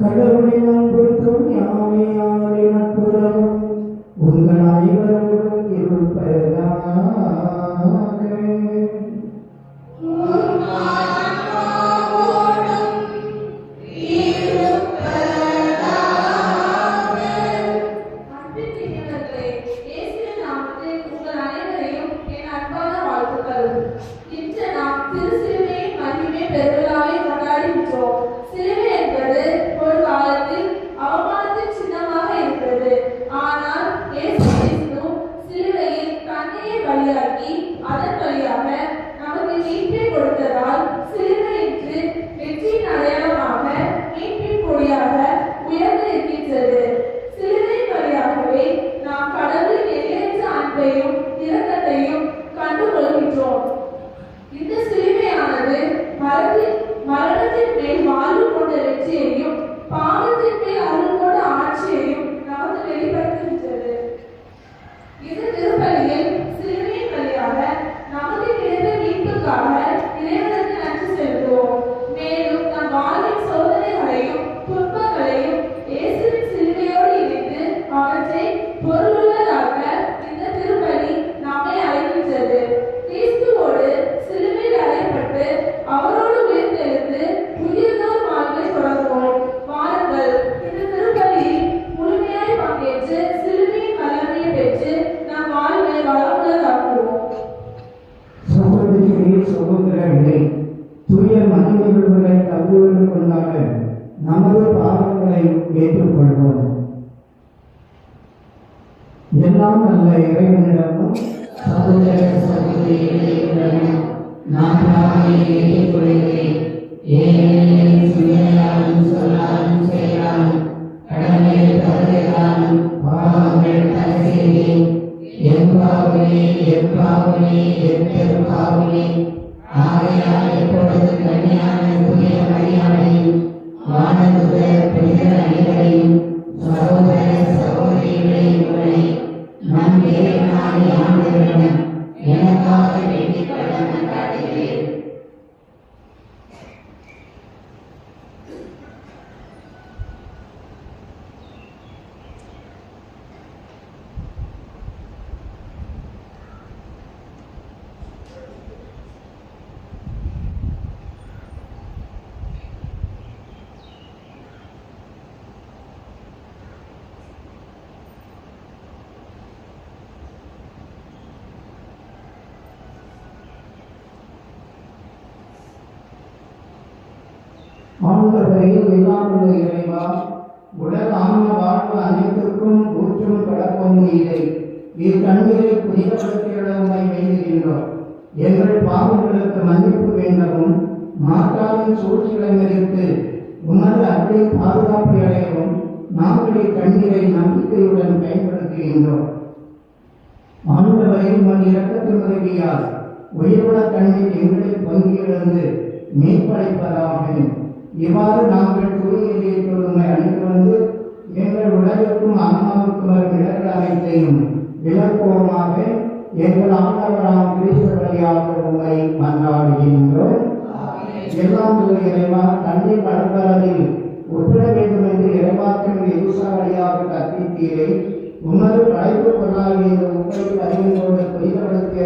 கடவுளினால் பொருத்தம் யாமே யாமே நட்புறவும் உங்கள் அனைவரும் இருப்பதாக Thank you. ஆளுநரையில் இல்லாமல் இறைவா. உடல் ஆன்ம வாழ்வு அனைத்திற்கும் ஊற்றும் கடக்கும் இல்லை. இக்கண்ணிலே புதியவர்களை வேண்டுகின்றோம் எங்கள் பாவங்களுக்கு மன்னிப்பு வேண்டவும் மாற்றாவின் சூழ்ச்சிகளை மதித்து உமது அன்பின் பாதுகாப்பை அடையவும் நாங்கள் இக்கண்ணீரை நம்பிக்கையுடன் பயன்படுத்துகின்றோம். ஆண்டவரையில் உன் இரக்கத்தின் உதவியால் உயிர்வள கண்ணீர் எங்களை பொங்கி எழுந்து மீன்படைப்பதாகும் இவ்வாறு நாங்கள் கூறியதை கொள்ளுமை அன்று வந்து எங்கள் உலகிற்கும் ஆன்மாவுக்கும் விளக்கு அனைத்தையும் விளக்குவோமாக எங்கள் ஆண்டவரான கிரீஸ்வர் வழியாக உங்களை மன்றாடுகின்றோம். எல்லாம் இறைவா தண்ணி பரம்பரில் ஒப்பிட வேண்டும் என்று இறைவாக்கின் எரிசா வழியாக கற்பித்தீரை. உமது படைப்பு பொருளாகிய இந்த உப்பை கொண்டு பொய்தப்படுத்திய